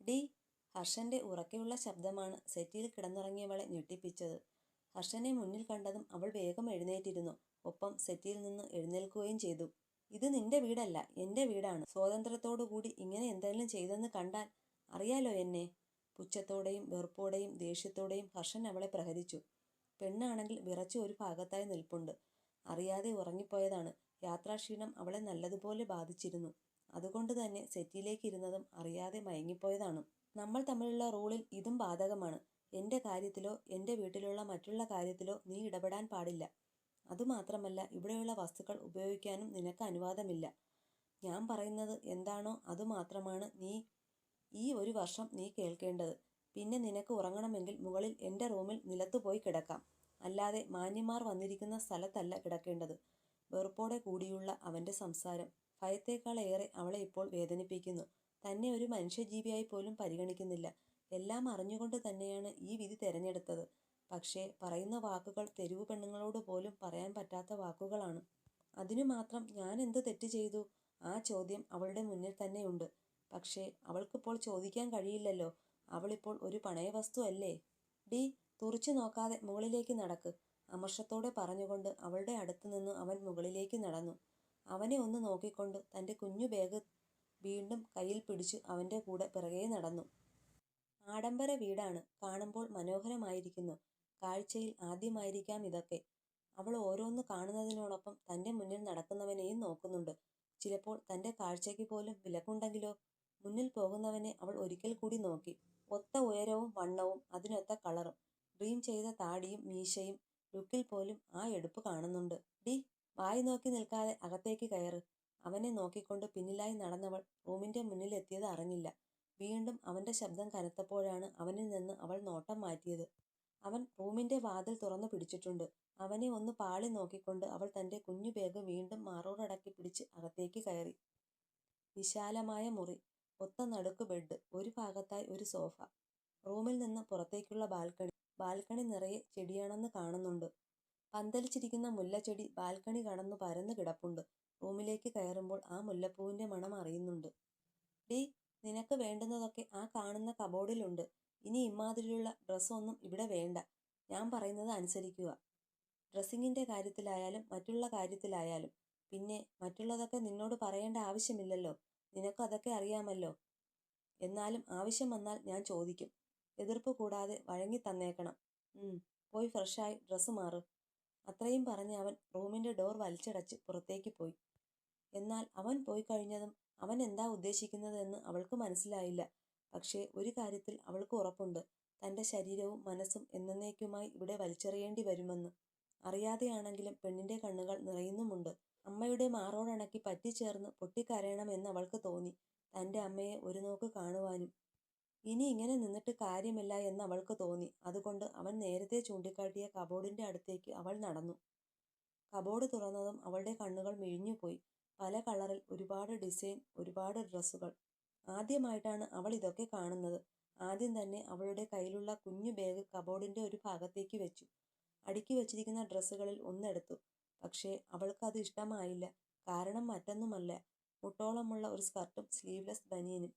D. ഹർഷന്റെ ഉറക്കെയുള്ള ശബ്ദമാണ് സെറ്റിയിൽ കിടന്നുറങ്ങിയവളെ ഞെട്ടിപ്പിച്ചത്. ഹർഷനെ മുന്നിൽ കണ്ടതും അവൾ വേഗം എഴുന്നേറ്റിരുന്നു. ഒപ്പം സെറ്റിയിൽ നിന്ന് എഴുന്നേൽക്കുകയും ചെയ്തു. ഇത് നിന്റെ വീടല്ല എന്റെ വീടാണ്. സ്വാതന്ത്ര്യത്തോടുകൂടി ഇങ്ങനെ എന്തെങ്കിലും ചെയ്തെന്ന് കണ്ടാൽ അറിയാലോ എന്നെ. പുച്ഛത്തോടെയും വെറുപ്പോടെയും ദേഷ്യത്തോടെയും ഹർഷൻ അവളെ പ്രഹരിച്ചു. പെണ്ണാണെങ്കിൽ വിറച്ചു ഒരു ഭാഗത്തായി നിൽപ്പുണ്ട്. അറിയാതെ ഉറങ്ങിപ്പോയതാണ്. യാത്രാക്ഷീണം അവളെ നല്ലതുപോലെ ബാധിച്ചിരുന്നു. അതുകൊണ്ട് തന്നെ സെറ്റിയിലേക്ക് ഇരുന്നതും അറിയാതെ മയങ്ങിപ്പോയതാണ്. നമ്മൾ തമ്മിലുള്ള റൂളിൽ ഇതും ബാധകമാണ്. എന്റെ കാര്യത്തിലോ എന്റെ വീട്ടിലുള്ള മറ്റുള്ള കാര്യത്തിലോ നീ ഇടപെടാൻ പാടില്ല. അതുമാത്രമല്ല ഇവിടെയുള്ള വസ്തുക്കൾ ഉപയോഗിക്കാനും നിനക്ക് അനുവാദമില്ല. ഞാൻ പറയുന്നത് എന്താണോ അതുമാത്രമാണ് നീ ഈ ഒരു വർഷം നീ കേൾക്കേണ്ടത്. പിന്നെ നിനക്ക് ഉറങ്ങണമെങ്കിൽ മുകളിൽ എന്റെ റൂമിൽ നിലത്ത് പോയി കിടക്കാം. അല്ലാതെ മാന്യന്മാർ വന്നിരിക്കുന്ന സ്ഥലത്തല്ല കിടക്കേണ്ടത്. വെറുപ്പോടെ കൂടിയുള്ള അവന്റെ സംസാരം. ഭയത്തേക്കാളേറെ അവളെ ഇപ്പോൾ വേദനിപ്പിക്കുന്നു. തന്നെ ഒരു മനുഷ്യജീവിയായി പോലും പരിഗണിക്കുന്നില്ല. എല്ലാം അറിഞ്ഞുകൊണ്ട് തന്നെയാണ് ഈ വിധി തിരഞ്ഞെടുത്തത്. പക്ഷേ പറയുന്ന വാക്കുകൾ തെരുവു പെണ്ണുങ്ങളോട് പോലും പറയാൻ പറ്റാത്ത വാക്കുകളാണ്. അതിനു മാത്രം ഞാൻ എന്ത് തെറ്റ് ചെയ്തു? ആ ചോദ്യം അവളുടെ മുന്നിൽ തന്നെയുണ്ട്. പക്ഷേ അവൾക്കിപ്പോൾ ചോദിക്കാൻ കഴിയില്ലല്ലോ. അവളിപ്പോൾ ഒരു പണയവസ്തു അല്ലേ? ഡി തുറച്ചു നോക്കാതെ മുകളിലേക്ക് നടക്ക്. അമർഷത്തോടെ പറഞ്ഞുകൊണ്ട് അവളുടെ അടുത്ത് നിന്ന് അവൻ മുകളിലേക്ക് നടന്നു. അവനെ ഒന്ന് നോക്കിക്കൊണ്ട് തന്റെ കുഞ്ഞു ബാഗ് വീണ്ടും കയ്യിൽ പിടിച്ചു അവന്റെ കൂടെ പിറകെ നടന്നു. ആഡംബര വീടാണ് കാണുമ്പോൾ മനോഹരമായിരിക്കുന്നു. കാഴ്ചയിൽ ആദ്യമായിരിക്കാം ഇതൊക്കെ. അവൾ ഓരോന്ന് കാണുന്നതിനോടൊപ്പം തന്റെ മുന്നിൽ നടക്കുന്നവനെയും നോക്കുന്നുണ്ട്. ചിലപ്പോൾ തന്റെ കാഴ്ചയ്ക്ക് പോലും വിലക്കുണ്ടെങ്കിലോ? മുന്നിൽ പോകുന്നവനെ അവൾ ഒരിക്കൽ കൂടി നോക്കി. ഒത്ത ഉയരവും വണ്ണവും അതിനൊത്ത കളറും. ഡ്രീം ചെയ്ത താടിയും മീശയും ലുക്കിൽ പോലും ആ എടുപ്പ് കാണുന്നുണ്ട്. ഡി വായി നോക്കി നിൽക്കാതെ അകത്തേക്ക് കയറ്. അവനെ നോക്കിക്കൊണ്ട് പിന്നിലായി നടന്നവൾ റൂമിന്റെ മുന്നിലെത്തിയത് അറിഞ്ഞില്ല. വീണ്ടും അവന്റെ ശബ്ദം കനത്തപ്പോഴാണ് അവനിൽ നിന്ന് അവൾ നോട്ടം മാറ്റിയത്. അവൻ റൂമിന്റെ വാതിൽ തുറന്നു പിടിച്ചിട്ടുണ്ട്. അവനെ ഒന്ന് പാളി നോക്കിക്കൊണ്ട് അവൾ തന്റെ കുഞ്ഞു ബാഗ് വീണ്ടും മാറോടടക്കി പിടിച്ച് അകത്തേക്ക് കയറി. വിശാലമായ മുറി ഒത്ത നടുക്ക് ബെഡ് ഒരു ഭാഗത്തായി ഒരു സോഫ റൂമിൽ നിന്ന് പുറത്തേക്കുള്ള ബാൽക്കണി ബാൽക്കണി നിറയെ ചെടിയാണെന്ന് കാണുന്നുണ്ട്. പന്തലിച്ചിരിക്കുന്ന മുല്ലച്ചെടി ബാൽക്കണി കടന്നു പരന്നു കിടപ്പുണ്ട്. റൂമിലേക്ക് കയറുമ്പോൾ ആ മുല്ലപ്പൂവിന്റെ മണം അറിയുന്നുണ്ട്. ഡീ നിനക്ക് വേണ്ടുന്നതൊക്കെ ആ കാണുന്ന കബോർഡിലുണ്ട്. ഇനി ഇമാതിരിയുള്ള ഡ്രസ്സൊന്നും ഇവിടെ വേണ്ട. ഞാൻ പറയുന്നത് അനുസരിക്കുക. ഡ്രസ്സിങ്ങിന്റെ കാര്യത്തിലായാലും മറ്റുള്ള കാര്യത്തിലായാലും. പിന്നെ മറ്റുള്ളതൊക്കെ നിന്നോട് പറയേണ്ട ആവശ്യമില്ലല്ലോ. നിനക്ക് അതൊക്കെ അറിയാമല്ലോ. എന്നാലും ആവശ്യം വന്നാൽ ഞാൻ ചോദിക്കും. എതിർപ്പ് കൂടാതെ വഴങ്ങി തന്നേക്കണം. പോയി ഫ്രഷായി ഡ്രസ്സ് മാറ്. അത്രയും പറഞ്ഞ് അവൻ റൂമിന്റെ ഡോർ വലിച്ചടച്ച് പുറത്തേക്ക് പോയി. എന്നാൽ അവൻ പോയി കഴിഞ്ഞതും അവൻ എന്താ ഉദ്ദേശിക്കുന്നതെന്ന് അവൾക്ക് മനസ്സിലായില്ല. പക്ഷേ ഒരു കാര്യത്തിൽ അവൾക്ക് ഉറപ്പുണ്ട്. തന്റെ ശരീരവും മനസ്സും എന്നേക്കുമായി ഇവിടെ വലിച്ചെറിയേണ്ടി വരുമെന്ന്. അറിയാതെയാണെങ്കിലും പെണ്ണിന്റെ കണ്ണുകൾ നിറയുന്നുമുണ്ട്. അമ്മയുടെ മാറോടണക്കി പറ്റിച്ചേർന്ന് പൊട്ടിക്കരയണമെന്ന് അവൾക്ക് തോന്നി. തന്റെ അമ്മയെ ഒരു നോക്ക് കാണുവാനും ഇനി ഇങ്ങനെ നിന്നിട്ട് കാര്യമില്ല എന്ന് അവൾക്ക് തോന്നി. അതുകൊണ്ട് അവൻ നേരത്തെ ചൂണ്ടിക്കാട്ടിയ കബോർഡിന്റെ അടുത്തേക്ക് അവൾ നടന്നു. കബോർഡ് തുറന്നതും അവളുടെ കണ്ണുകൾ മിഴിഞ്ഞുപോയി. പല കളറിൽ ഒരുപാട് ഡിസൈൻ ഒരുപാട് ഡ്രസ്സുകൾ. ആദ്യമായിട്ടാണ് അവൾ ഇതൊക്കെ കാണുന്നത്. ആദ്യം തന്നെ അവളുടെ കയ്യിലുള്ള കുഞ്ഞു ബാഗ് കബോർഡിന്റെ ഒരു ഭാഗത്തേക്ക് വെച്ചു. അടുക്കി വെച്ചിരിക്കുന്ന ഡ്രസ്സുകളിൽ ഒന്നെടുത്തു പക്ഷേ അവൾക്ക് അത് ഇഷ്ടമായില്ല. കാരണം മറ്റൊന്നുമല്ല. മുട്ടോളമുള്ള ഒരു സ്കർട്ടും സ്ലീവ്ലെസ് ബനിയനും.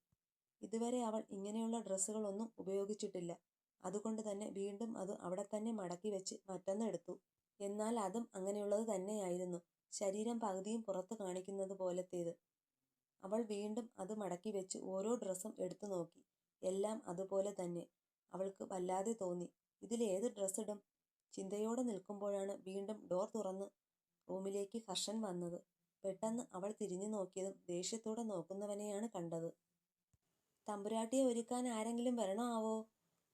ഇതുവരെ അവൾ ഇങ്ങനെയുള്ള ഡ്രസ്സുകളൊന്നും ഉപയോഗിച്ചിട്ടില്ല. അതുകൊണ്ട് തന്നെ വീണ്ടും അത് അവിടെ തന്നെ മടക്കി വെച്ച് മറ്റൊന്ന് എടുത്തു. എന്നാൽ അതും അങ്ങനെയുള്ളത് തന്നെയായിരുന്നു. ശരീരം പകുതിയും പുറത്തു കാണിക്കുന്നത് പോലത്തേത്. അവൾ വീണ്ടും അത് മടക്കി വെച്ച് ഓരോ ഡ്രസ്സും എടുത്തു നോക്കി. എല്ലാം അതുപോലെ തന്നെ. അവൾക്ക് വല്ലാതെ തോന്നി. ഇതിൽ ഏത് ഡ്രസ്സ് ഇടും? ചിന്തയോടെ നിൽക്കുമ്പോഴാണ് വീണ്ടും ഡോർ തുറന്ന് റൂമിലേക്ക് ഹർഷൻ വന്നത്. പെട്ടെന്ന് അവൾ തിരിഞ്ഞു നോക്കിയതും ദേഷ്യത്തോടെ നോക്കുന്നവനെയാണ് കണ്ടത്. തമ്പുരാട്ടിയെ ഒരുക്കാൻ ആരെങ്കിലും വരണോ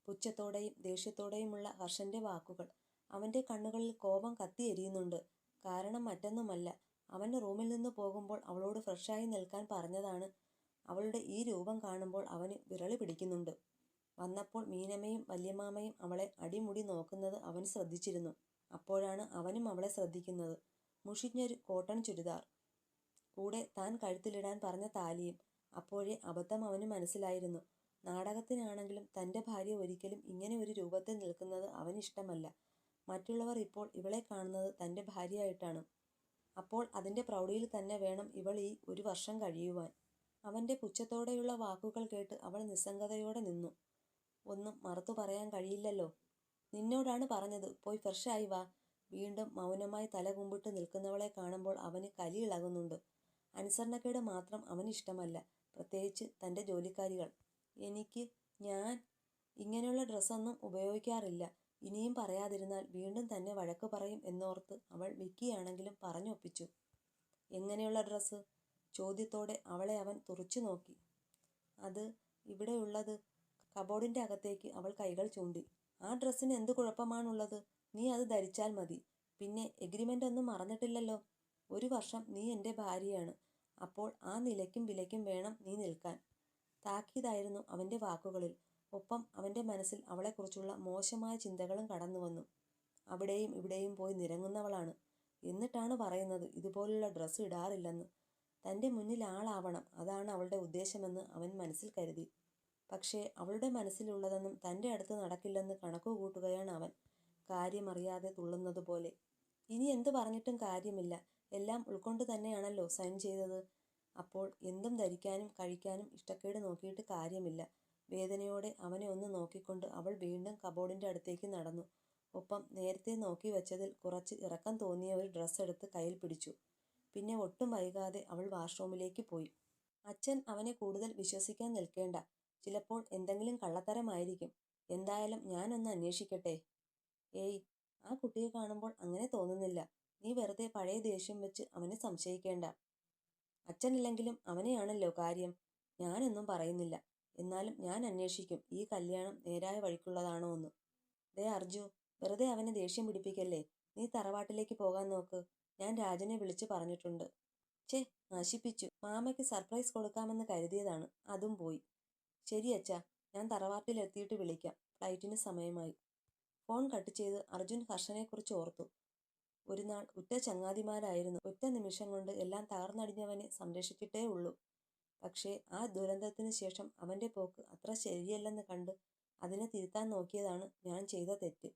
പുച്ഛത്തോടെയും ദേഷ്യത്തോടെയുമുള്ള ഹർഷന്റെ വാക്കുകൾ. അവന്റെ കണ്ണുകളിൽ കോപം കത്തിയെരിയുന്നുണ്ട് കാരണം മറ്റൊന്നുമല്ല. അവൻ റൂമിൽ നിന്ന് പോകുമ്പോൾ അവളോട് ഫ്രഷായി നിൽക്കാൻ പറഞ്ഞതാണ്. അവളുടെ ഈ രൂപം കാണുമ്പോൾ അവന് വിരളി പിടിക്കുന്നുണ്ട്. വന്നപ്പോൾ മീനമ്മയും വല്യമാമയും അവളെ അടിമുടി നോക്കുന്നത് അവൻ ശ്രദ്ധിച്ചിരുന്നു. അപ്പോഴാണ് അവനും അവളെ ശ്രദ്ധിക്കുന്നത്. മുഷിഞ്ഞൊരു കോട്ടൺ ചുരിദാർ. കൂടെ താൻ കഴുത്തിലിടാൻ പറഞ്ഞ താലിയും അപ്പോഴേ അബദ്ധം അവന് മനസ്സിലായിരുന്നു. നാടകത്തിനാണെങ്കിലും തന്റെ ഭാര്യ ഒരിക്കലും ഇങ്ങനെ ഒരു രൂപത്തിൽ നിൽക്കുന്നത് അവനിഷ്ടമല്ല. മറ്റുള്ളവർ ഇപ്പോൾ ഇവളെ കാണുന്നത് തന്റെ ഭാര്യയായിട്ടാണ്. അപ്പോൾ അതിന്റെ പ്രൗഢിയിൽ തന്നെ വേണം ഇവൾ ഈ ഒരു വർഷം കഴിയുവാൻ. അവന്റെ പുച്ഛത്തോടെയുള്ള വാക്കുകൾ കേട്ട് അവൾ നിസ്സംഗതയോടെ നിന്നു. ഒന്നും മറുത്തു പറയാൻ കഴിയില്ലല്ലോ. നിന്നോടാണ് പറഞ്ഞത്. പോയി ഫ്രഷായി വാ. വീണ്ടും മൗനമായി തല കുമ്പിട്ട് നിൽക്കുന്നവളെ കാണുമ്പോൾ അവന് കലി ഇളകുന്നുണ്ട്. അനുസരണക്കേട് മാത്രം അവന് ഇഷ്ടമല്ല പ്രത്യേകിച്ച് തന്റെ ജോലിക്കാരികൾ. എനിക്ക് ഞാൻ ഇങ്ങനെയുള്ള ഡ്രസ്സൊന്നും ഉപയോഗിക്കാറില്ല. ഇനിയും പറയാതിരുന്നാൽ വീണ്ടും തന്നെ വഴക്ക് പറയും എന്നോർത്ത് അവൾ വിക്കിയാണെങ്കിലും പറഞ്ഞൊപ്പിച്ചു. എങ്ങനെയുള്ള ഡ്രസ്സ്? ചോദ്യത്തോടെ അവളെ അവൻ തുറച്ചു നോക്കി. അത് ഇവിടെയുള്ളത്. കബോർഡിന്റെ അകത്തേക്ക് അവൾ കൈകൾ ചൂണ്ടി. ആ ഡ്രസ്സിന് എന്ത് കുഴപ്പമാണുള്ളത്? നീ അത് ധരിച്ചാൽ മതി. പിന്നെ എഗ്രിമെന്റ് ഒന്നും മറന്നിട്ടില്ലല്ലോ. ഒരു വർഷം നീ എന്റെ ഭാര്യയാണ്. അപ്പോൾ ആ നിലയ്ക്കും വിലയ്ക്കും വേണം നീ നിൽക്കാൻ. താക്കീതായിരുന്നു അവന്റെ വാക്കുകളിൽ. ഒപ്പം അവന്റെ മനസ്സിൽ അവളെക്കുറിച്ചുള്ള മോശമായ ചിന്തകളും കടന്നു വന്നു അവിടെയും ഇവിടെയും പോയി നിരങ്ങുന്നവളാണ്. എന്നിട്ടാണ് പറയുന്നത് ഇതുപോലുള്ള ഡ്രസ്സ് ഇടാറില്ലെന്ന്. തന്റെ മുന്നിൽ ആളാവണം അതാണ് അവളുടെ ഉദ്ദേശമെന്ന് അവൻ മനസ്സിൽ കരുതി. പക്ഷേ അവളുടെ മനസ്സിലുള്ളതൊന്നും തന്റെ അടുത്ത് നടക്കില്ലെന്ന് കണക്കു കൂട്ടുകയാണ് അവൻ. കാര്യമറിയാതെ തുള്ളുന്നത് പോലെ ഇനി എന്ത് പറഞ്ഞിട്ടും കാര്യമില്ല. എല്ലാം ഉൾക്കൊണ്ട് തന്നെയാണല്ലോ സൈൻ ചെയ്തത്. അപ്പോൾ എന്തും ധരിക്കാനും കഴിക്കാനും ഇഷ്ടക്കേട് നോക്കിയിട്ട് കാര്യമില്ല. വേദനയോടെ അവനെ ഒന്ന് നോക്കിക്കൊണ്ട് അവൾ വീണ്ടും കബോർഡിന്റെ അടുത്തേക്ക് നടന്നു. ഒപ്പം നേരത്തെ നോക്കി വെച്ചതിൽ കുറച്ച് ഇറക്കം തോന്നിയ ഒരു ഡ്രസ്സ് എടുത്ത് കയ്യിൽ പിടിച്ചു. പിന്നെ ഒട്ടും വൈകാതെ അവൾ വാഷ്റൂമിലേക്ക് പോയി. അച്ഛൻ അവനെ കൂടുതൽ വിശ്വസിക്കാൻ നിൽക്കേണ്ട. ചിലപ്പോൾ എന്തെങ്കിലും കള്ളത്തരമായിരിക്കും. എന്തായാലും ഞാനൊന്ന് അന്വേഷിക്കട്ടെ. ഏയ് ആ കുട്ടിയെ കാണുമ്പോൾ അങ്ങനെ തോന്നുന്നില്ല. നീ വെറുതെ പഴയ ദേഷ്യം വെച്ച് അവനെ സംശയിക്കേണ്ട. അച്ഛനില്ലെങ്കിലും അവനെയാണല്ലോ കാര്യം. ഞാനൊന്നും പറയുന്നില്ല. എന്നാലും ഞാൻ അന്വേഷിക്കും. ഈ കല്യാണം നേരായ വഴിക്കുള്ളതാണോ എന്ന്. ദേ അർജു വെറുതെ അവനെ ദേഷ്യം പിടിപ്പിക്കല്ലേ? നീ തറവാട്ടിലേക്ക് പോകാൻ നോക്ക്. ഞാൻ രാജനെ വിളിച്ചു പറഞ്ഞിട്ടുണ്ട്. ചേ നശിപ്പിച്ചു. മാമയ്ക്ക് സർപ്രൈസ് കൊടുക്കാമെന്ന് കരുതിയതാണ്. അതും പോയി. ശരി അച്ഛാ ഞാൻ തറവാട്ടിലെത്തിയിട്ട് വിളിക്കാം. ഫ്ലൈറ്റിന് സമയമായി. ഫോൺ കട്ട് ചെയ്ത് അർജുൻ ഹർഷനെക്കുറിച്ച് ഓർത്തു. ഒരു നാൾ ഉറ്റ ചങ്ങാതിമാരായിരുന്നു. ഒറ്റ നിമിഷം കൊണ്ട് എല്ലാം തകർന്നടിഞ്ഞവനെ സംരക്ഷിച്ചിട്ടേ ഉള്ളൂ. പക്ഷേ ആ ദുരന്തത്തിന് ശേഷം അവന്റെ പോക്ക് അത്ര ശരിയല്ലെന്ന് കണ്ട് അതിനെ തിരുത്താൻ നോക്കിയതാണ് ഞാൻ ചെയ്ത തെറ്റ്.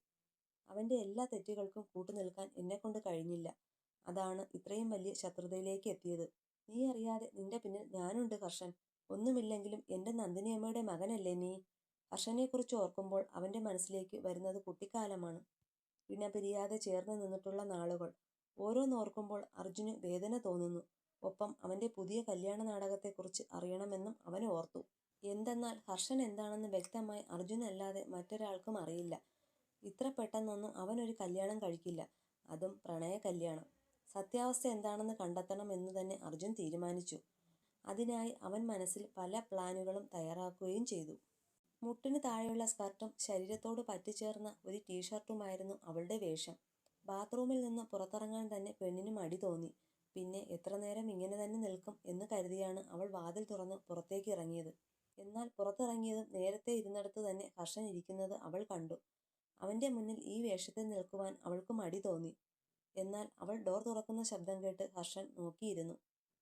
അവന്റെ എല്ലാ തെറ്റുകൾക്കും കൂട്ടുനിൽക്കാൻ എന്നെക്കൊണ്ട് കഴിഞ്ഞില്ല. അതാണ് ഇത്രയും വലിയ ശത്രുതയിലേക്ക് എത്തിയത്. നീ അറിയാതെ നിന്റെ പിന്നിൽ ഞാനുണ്ട് ഹർഷൻ. ഒന്നുമില്ലെങ്കിലും എന്റെ നന്ദിനിയമ്മയുടെ മകനല്ലേ നീ? ഹർഷനെക്കുറിച്ച് ഓർക്കുമ്പോൾ അവന്റെ മനസ്സിലേക്ക് വരുന്നത് കുട്ടിക്കാലമാണ്. ഇണപിരിയാതെ ചേർന്ന് നിന്നിട്ടുള്ള നാളുകൾ. ഓരോന്നോർക്കുമ്പോൾ അർജുന് വേദന തോന്നുന്നു. ഒപ്പം അവന്റെ പുതിയ കല്യാണ നാടകത്തെക്കുറിച്ച് അറിയണമെന്നും അവൻ ഓർത്തു. എന്തെന്നാൽ ഹർഷൻ എന്താണെന്ന് വ്യക്തമായി അർജുനല്ലാതെ മറ്റൊരാൾക്കും അറിയില്ല. ഇത്ര പെട്ടെന്നൊന്നും അവനൊരു കല്യാണം കഴിക്കില്ല. അതും പ്രണയ കല്യാണം. സത്യാവസ്ഥ എന്താണെന്ന് കണ്ടെത്തണം എന്ന് തന്നെ അർജുൻ തീരുമാനിച്ചു. അതിനായി അവൻ മനസ്സിൽ പല പ്ലാനുകളും തയ്യാറാക്കുകയും ചെയ്തു. മുട്ടിന് താഴെയുള്ള സ്കർട്ടും ശരീരത്തോട് പറ്റിച്ചേർന്ന ഒരു ടീഷർട്ടുമായിരുന്നു അവളുടെ വേഷം. ബാത്റൂമിൽ നിന്ന് പുറത്തിറങ്ങാൻ തന്നെ പെണ്ണിന് മടി തോന്നി. പിന്നെ എത്ര നേരം ഇങ്ങനെ തന്നെ നിൽക്കും എന്ന് കരുതിയാണ് അവൾ വാതിൽ തുറന്ന് പുറത്തേക്ക് ഇറങ്ങിയത്. എന്നാൽ പുറത്തിറങ്ങിയതും നേരത്തെ ഇരുന്നിടത്ത് തന്നെ ഹർഷൻ ഇരിക്കുന്നത് അവൾ കണ്ടു. അവന്റെ മുന്നിൽ ഈ വേഷത്തിൽ നിൽക്കുവാൻ അവൾക്ക് മടി തോന്നി. എന്നാൽ അവൾ ഡോർ തുറക്കുന്ന ശബ്ദം കേട്ട് ഹർഷൻ നോക്കിയിരുന്നു.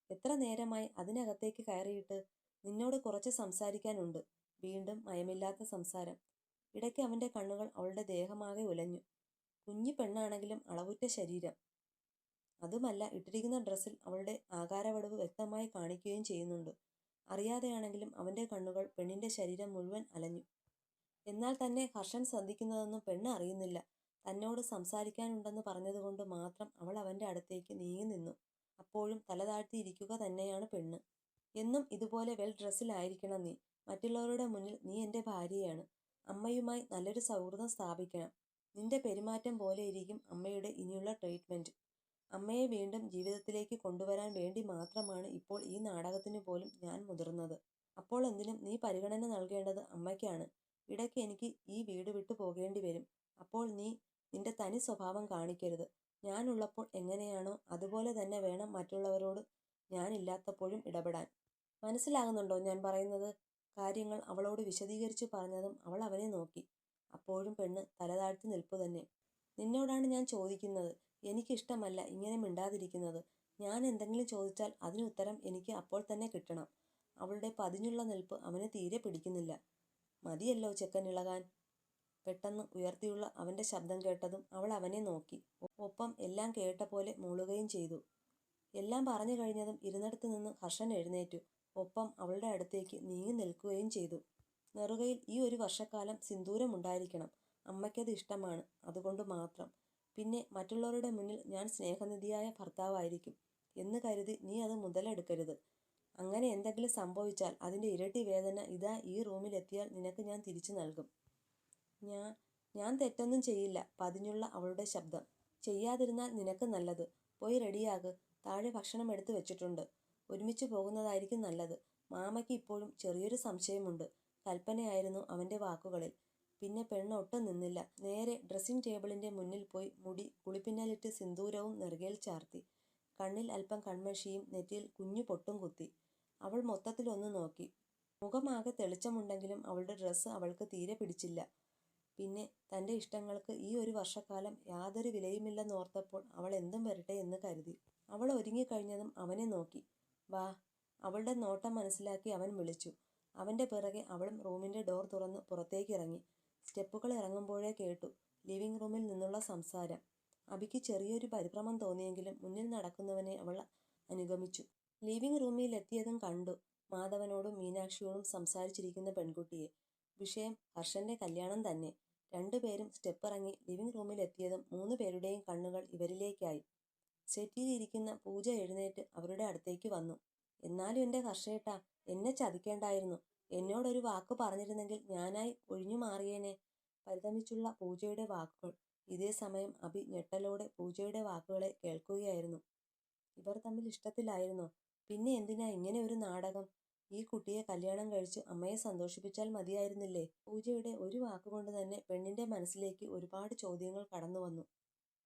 എത്ര നേരമായി അതിനകത്തേക്ക് കയറിയിട്ട്? നിന്നോട് കുറച്ച് സംസാരിക്കാനുണ്ട്. വീണ്ടും മയമില്ലാത്ത സംസാരം. ഇടയ്ക്ക് അവന്റെ കണ്ണുകൾ അവളുടെ ദേഹമാകെ ഉലഞ്ഞു. കുഞ്ഞു പെണ്ണാണെങ്കിലും അളവുറ്റ ശരീരം. അതുമല്ല ഇട്ടിരിക്കുന്ന ഡ്രസ്സിൽ അവളുടെ ആകാരവടവ് വ്യക്തമായി കാണിക്കുകയും ചെയ്യുന്നുണ്ട്. അറിയാതെയാണെങ്കിലും അവന്റെ കണ്ണുകൾ പെണ്ണിന്റെ ശരീരം മുഴുവൻ അലഞ്ഞു. എന്നാൽ തന്നെ ഹർഷൻ ശ്രദ്ധിക്കുന്നതൊന്നും പെണ്ണ് അറിയുന്നില്ല. തന്നോട് സംസാരിക്കാനുണ്ടെന്ന് പറഞ്ഞതുകൊണ്ട് മാത്രം അവൾ അവന്റെ അടുത്തേക്ക് നീങ്ങി നിന്നു. അപ്പോഴും തല താഴ്ത്തി ഇരിക്കുക തന്നെയാണ് പെണ്ണ്. എന്നും ഇതുപോലെ വെൽ ഡ്രസ്സിലായിരിക്കണം നീ. മറ്റുള്ളവരുടെ മുന്നിൽ നീ എന്റെ ഭാര്യയാണ്. അമ്മയുമായി നല്ലൊരു സൗഹൃദം സ്ഥാപിക്കണം. നിന്റെ പെരുമാറ്റം പോലെയിരിക്കും അമ്മയുടെ ഇനിയുള്ള ട്രീറ്റ്മെന്റ് അമ്മയെ വീണ്ടും ജീവിതത്തിലേക്ക് കൊണ്ടുവരാൻ വേണ്ടി മാത്രമാണ് ഇപ്പോൾ ഈ നാടകത്തിന് പോലും ഞാൻ മുതിർന്നത്. അപ്പോൾ എന്തിനും നീ പരിഗണന നൽകേണ്ടത് അമ്മയ്ക്കാണ്. ഇടയ്ക്ക് എനിക്ക് ഈ വീട് വിട്ടു പോകേണ്ടി വരും. അപ്പോൾ നീ നിന്റെ തനി സ്വഭാവം കാണിക്കരുത്. ഞാനുള്ളപ്പോൾ എങ്ങനെയാണോ അതുപോലെ തന്നെ വേണം മറ്റുള്ളവരോട് ഞാനില്ലാത്തപ്പോഴും ഇടപെടാൻ. മനസ്സിലാകുന്നുണ്ടോ ഞാൻ പറയുന്നത്? കാര്യങ്ങൾ അവളോട് വിശദീകരിച്ചു പറഞ്ഞതും അവൾ അവനെ നോക്കി. അപ്പോഴും പെണ്ണ് തലതാഴ്ത്തി നിൽപ്പു തന്നെ. നിന്നോടാണ് ഞാൻ ചോദിക്കുന്നത്. എനിക്കിഷ്ടമല്ല ഇങ്ങനെ മിണ്ടാതിരിക്കുന്നത്. ഞാൻ എന്തെങ്കിലും ചോദിച്ചാൽ അതിന് ഉത്തരം എനിക്ക് അപ്പോൾ തന്നെ കിട്ടണം. അവളുടെ പതിഞ്ഞുള്ള നിൽപ്പ് അവനെ തീരെ പിടിക്കുന്നില്ല. മതിയല്ലോ ചെക്കൻ ഇളകാൻ പെട്ടെന്ന് ഉയർത്തിയുള്ള അവന്റെ ശബ്ദം കേട്ടതും അവൾ അവനെ നോക്കി. ഒപ്പം എല്ലാം കേട്ട പോലെ മൂളുകയും ചെയ്തു. എല്ലാം പറഞ്ഞു കഴിഞ്ഞതും ഇരുന്നിടത്ത് നിന്ന് ഹർഷൻ എഴുന്നേറ്റു. ഒപ്പം അവളുടെ അടുത്തേക്ക് നീങ്ങി നിൽക്കുകയും ചെയ്തു. നെറുകയിൽ ഈ ഒരു വർഷക്കാലം സിന്ദൂരമുണ്ടായിരിക്കണം. അമ്മയ്ക്കത് ഇഷ്ടമാണ്. അതുകൊണ്ട് മാത്രം. പിന്നെ മറ്റുള്ളവരുടെ മുന്നിൽ ഞാൻ സ്നേഹനിധിയായ ഭർത്താവായിരിക്കും. എന്ന് കരുതി നീ അത് മുതലെടുക്കരുത്. അങ്ങനെ എന്തെങ്കിലും സംഭവിച്ചാൽ അതിന്റെ ഇരട്ടി വേദന ഇതാ ഈ റൂമിലെത്തിയാൽ നിനക്ക് ഞാൻ തിരിച്ചു നൽകും. ഞാൻ ഞാൻ തെറ്റൊന്നും ചെയ്യില്ല. പതിഞ്ഞുള്ള അവളുടെ ശബ്ദം. ചെയ്യാതിരുന്നാൽ നിനക്ക് നല്ലത്. പോയി റെഡിയാക്. താഴെ ഭക്ഷണം എടുത്തു വെച്ചിട്ടുണ്ട്. ഒരുമിച്ച് പോകുന്നതായിരിക്കും നല്ലത്. മാമയ്ക്ക് ഇപ്പോഴും ചെറിയൊരു സംശയമുണ്ട്. കൽപ്പനയായിരുന്നു അവന്റെ വാക്കുകളിൽ. പിന്നെ പെണ്ണ് ഒട്ടും നിന്നില്ല. നേരെ ഡ്രസ്സിംഗ് ടേബിളിന്റെ മുന്നിൽ പോയി മുടി കുളിപ്പിന്നലിട്ട് സിന്ദൂരവും നെറുകയിൽ ചാർത്തി. കണ്ണിൽ അല്പം കൺമഷിയും നെറ്റിയിൽ കുഞ്ഞു പൊട്ടും കുത്തി. അവൾ മൊത്തത്തിലൊന്ന് നോക്കി. മുഖമാകെ തെളിച്ചമുണ്ടെങ്കിലും അവളുടെ ഡ്രസ്സ് അവൾക്ക് തീരെ പിടിച്ചില്ല. പിന്നെ തന്റെ ഇഷ്ടങ്ങൾക്ക് ഈ ഒരു വർഷക്കാലം യാതൊരു വിലയുമില്ലെന്നോർത്തപ്പോൾ അവൾ എന്തും വരട്ടെ എന്ന് കരുതി. അവൾ ഒരുങ്ങിക്കഴിഞ്ഞതും അവനെ നോക്കി. വാ. അവളുടെ നോട്ടം മനസ്സിലാക്കി അവൻ വിളിച്ചു. അവന്റെ പിറകെ അവളും റൂമിന്റെ ഡോർ തുറന്ന് പുറത്തേക്ക് ഇറങ്ങി സ്റ്റെപ്പുകൾ ഇറങ്ങുമ്പോഴേ കേട്ടു ലിവിംഗ് റൂമിൽ നിന്നുള്ള സംസാരം. അബിക്ക് ചെറിയൊരു പരിഭ്രമം തോന്നിയെങ്കിലും മുന്നിൽ നടക്കുന്നവനെ അവൾ അനുഗമിച്ചു. ലിവിംഗ് റൂമിൽ എത്തിയതും കണ്ടു മാധവനോടും മീനാക്ഷിയോടും സംസാരിച്ചിരിക്കുന്ന പെൺകുട്ടിയെ. വിഷയം ഹർഷന്റെ കല്യാണം തന്നെ. രണ്ടുപേരും സ്റ്റെപ്പ് ഇറങ്ങി ലിവിംഗ് റൂമിൽ എത്തിയതും മൂന്ന് പേരുടെയും കണ്ണുകൾ ഇവരിലേക്കായി. സെറ്റിയിലിരിക്കുന്ന പൂജ എഴുന്നേറ്റ് അവരുടെ അടുത്തേക്ക് വന്നു. എന്നാലും എന്റെ ഹർഷേട്ട എന്നെ ചതിക്കേണ്ടായിരുന്നു. എന്നോടൊരു വാക്ക് പറഞ്ഞിരുന്നെങ്കിൽ ഞാനായി ഒഴിഞ്ഞു മാറിയേനെ പരിതമിച്ചുള്ള പൂജയുടെ വാക്കുകൾ. ഇതേ സമയം അഭി ഞെട്ടലോടെ പൂജയുടെ വാക്കുകളെ കേൾക്കുകയായിരുന്നു. ഇവർ തമ്മിൽ ഇഷ്ടത്തിലായിരുന്നോ? പിന്നെ എന്തിനാ ഇങ്ങനെ ഒരു നാടകം? ഈ കുട്ടിയെ കല്യാണം കഴിച്ച് അമ്മയെ സന്തോഷിപ്പിച്ചാൽ മതിയായിരുന്നില്ലേ പൂജയുടെ ഒരു വാക്കുകൊണ്ട് തന്നെ പെണ്ണിന്റെ മനസ്സിലേക്ക് ഒരുപാട് ചോദ്യങ്ങൾ കടന്നു വന്നു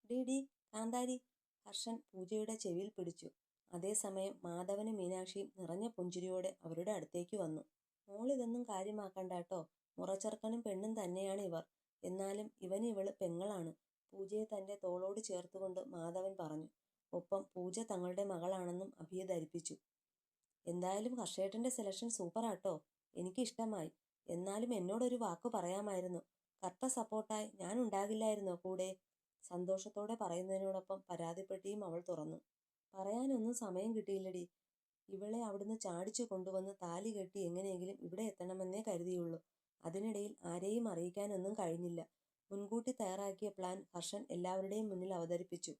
ഡി ഡി കാന്താരി ഹർഷൻ പൂജയുടെ ചെവിയിൽ പിടിച്ചു. അതേസമയം മാധവനും മീനാക്ഷിയും നിറഞ്ഞ പുഞ്ചിരിയോടെ അവരുടെ അടുത്തേക്ക് വന്നു. മോളിതൊന്നും കാര്യമാക്കണ്ട കേട്ടോ. മുറച്ചെറുക്കനും പെണ്ണും തന്നെയാണ് ഇവർ. എന്നാലും ഇവന് ഇവൾ പെങ്ങളാണ്. പൂജയെ തന്റെ തോളോട് ചേർത്തുകൊണ്ട് മാധവൻ പറഞ്ഞു. ഒപ്പം പൂജ തങ്ങളുടെ മകളാണെന്നും അഭിയെ ധരിപ്പിച്ചു. എന്തായാലും ഹർഷേട്ടന്റെ സെലക്ഷൻ സൂപ്പറാട്ടോ എനിക്ക് ഇഷ്ടമായി എന്നാലും എന്നോടൊരു വാക്ക് പറയാമായിരുന്നു. കട്ട സപ്പോർട്ടായി ഞാൻ ഉണ്ടാകില്ലായിരുന്നോ കൂടെ? സന്തോഷത്തോടെ പറയുന്നതിനോടൊപ്പം പരാതിപ്പെട്ടിയും അവൾ തുറന്നു. പറയാനൊന്നും സമയം കിട്ടിയില്ലടി. ഇവളെ അവിടുന്ന് ചാടിച്ചു കൊണ്ടുവന്ന് താലി കെട്ടി എങ്ങനെയെങ്കിലും ഇവിടെ എത്തണമെന്നേ കരുതിയുള്ളൂ. അതിനിടയിൽ ആരെയും അറിയിക്കാനൊന്നും കഴിഞ്ഞില്ല. മുൻകൂട്ടി തയ്യാറാക്കിയ പ്ലാൻ ഹർഷൻ എല്ലാവരുടെയും മുന്നിൽ അവതരിപ്പിച്ചു.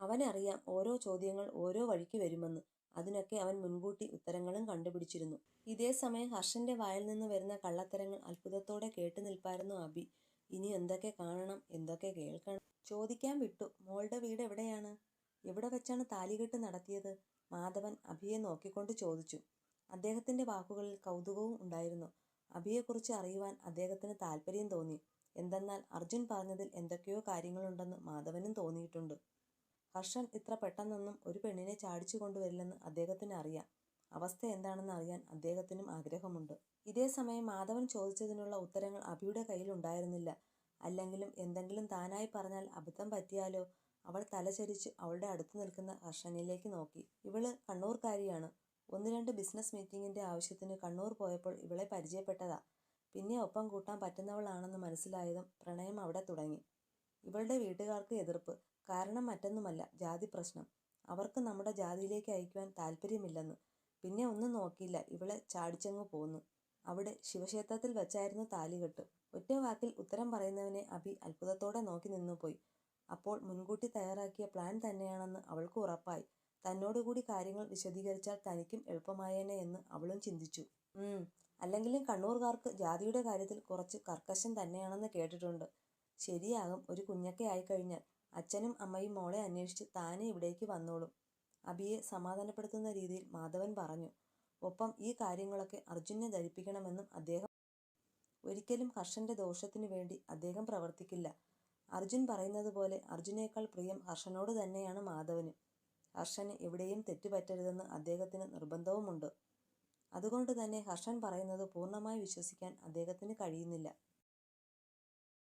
അവനറിയാം ഓരോ ചോദ്യങ്ങൾ ഓരോ വഴിക്ക് വരുമെന്ന്. അതിനൊക്കെ അവൻ മുൻകൂട്ടി ഉത്തരങ്ങളും കണ്ടുപിടിച്ചിരുന്നു. ഇതേ സമയം ഹർഷന്റെ വായിൽ നിന്ന് വരുന്ന കള്ളത്തരങ്ങൾ അത്ഭുതത്തോടെ കേട്ടു നിൽപ്പായിരുന്നു അബി. ഇനി എന്തൊക്കെ കാണണം എന്തൊക്കെ കേൾക്കണം? ചോദിക്കാൻ വിട്ടു. മോളുടെ വീട് എവിടെയാണ്? എവിടെ വെച്ചാണ് താലികെട്ട് നടത്തിയത്? മാധവൻ അഭിയെ നോക്കിക്കൊണ്ട് ചോദിച്ചു. അദ്ദേഹത്തിന്റെ വാക്കുകളിൽ കൗതുകവും ഉണ്ടായിരുന്നു. അഭിയെക്കുറിച്ച് അറിയുവാൻ അദ്ദേഹത്തിന് താല്പര്യം തോന്നി. എന്തെന്നാൽ അർജുൻ പറഞ്ഞതിൽ എന്തൊക്കെയോ കാര്യങ്ങളുണ്ടെന്ന് മാധവനും തോന്നിയിട്ടുണ്ട്. ഹർഷൻ ഇത്ര പെട്ടെന്നൊന്നും ഒരു പെണ്ണിനെ ചാടിച്ചു കൊണ്ടുവരില്ലെന്ന് അദ്ദേഹത്തിന് അറിയാം. അവസ്ഥ എന്താണെന്ന് അറിയാൻ അദ്ദേഹത്തിനും ആഗ്രഹമുണ്ട്. ഇതേ സമയം മാധവൻ ചോദിച്ചതിനുള്ള ഉത്തരങ്ങൾ അഭിയുടെ കയ്യിൽ ഉണ്ടായിരുന്നില്ല അല്ലെങ്കിലും എന്തെങ്കിലും താനായി പറഞ്ഞാൽ അബദ്ധം പറ്റിയാലോ? അവൾ തലചരിച്ച് അവളുടെ അടുത്ത് നിൽക്കുന്ന ഹർഷനിലേക്ക് നോക്കി. ഇവൾ കണ്ണൂർക്കാരിയാണ്. ഒന്ന് രണ്ട് ബിസിനസ് മീറ്റിംഗിന്റെ ആവശ്യത്തിന് കണ്ണൂർ പോയപ്പോൾ ഇവളെ പരിചയപ്പെട്ടതാ. പിന്നെ ഒപ്പം കൂട്ടാൻ പറ്റുന്നവളാണെന്ന് മനസ്സിലായതും പ്രണയം അവിടെ തുടങ്ങി. ഇവളുടെ വീട്ടുകാർക്ക് എതിർപ്പ്. കാരണം മറ്റൊന്നുമല്ല ജാതി പ്രശ്നം. അവർക്ക് നമ്മുടെ ജാതിയിലേക്ക് അയക്കുവാൻ താല്പര്യമില്ലെന്ന്. പിന്നെ ഒന്നും നോക്കിയില്ല. ഇവളെ ചാടിച്ചങ്ങു പോന്നു. അവിടെ ശിവക്ഷേത്രത്തിൽ വെച്ചായിരുന്നു താലികെട്ട്. ഒറ്റ വാക്കിൽ ഉത്തരം പറയുന്നവനെ അഭി അത്ഭുതത്തോടെ നോക്കി നിന്നുപോയി അപ്പോൾ മുൻകൂട്ടി തയ്യാറാക്കിയ പ്ലാൻ തന്നെയാണെന്ന് അവൾക്ക് ഉറപ്പായി. തന്നോടുകൂടി കാര്യങ്ങൾ വിശദീകരിച്ചാൽ തനിക്കും എളുപ്പമായേനെ എന്ന് അവളും ചിന്തിച്ചു. അല്ലെങ്കിലും കണ്ണൂർകാർക്ക് ജാതിയുടെ കാര്യത്തിൽ കുറച്ച് കർക്കശം തന്നെയാണെന്ന് കേട്ടിട്ടുണ്ട്. ശരിയാകും. ഒരു കുഞ്ഞൊക്കെ ആയിക്കഴിഞ്ഞാൽ അച്ഛനും അമ്മയും മോളെ അന്വേഷിച്ച് താനെ ഇവിടേക്ക് വന്നോളും. അബിയെ സമാധാനപ്പെടുത്തുന്ന രീതിയിൽ മാധവൻ പറഞ്ഞു. ഒപ്പം ഈ കാര്യങ്ങളൊക്കെ അർജുനെ ധരിപ്പിക്കണമെന്നും അദ്ദേഹം ഒരിക്കലും ഹർഷന്റെ ദോഷത്തിനു വേണ്ടി അദ്ദേഹം പ്രവർത്തിക്കില്ല. അർജുൻ പറയുന്നത് പോലെ അർജുനേക്കാൾ പ്രിയം ഹർഷനോട് തന്നെയാണ് മാധവന്. ഹർഷന് എവിടെയും തെറ്റുപറ്റരുതെന്ന് അദ്ദേഹത്തിന് നിർബന്ധവുമുണ്ട്. അതുകൊണ്ട് തന്നെ ഹർഷൻ പറയുന്നത് പൂർണമായി വിശ്വസിക്കാൻ അദ്ദേഹത്തിന് കഴിയുന്നില്ല.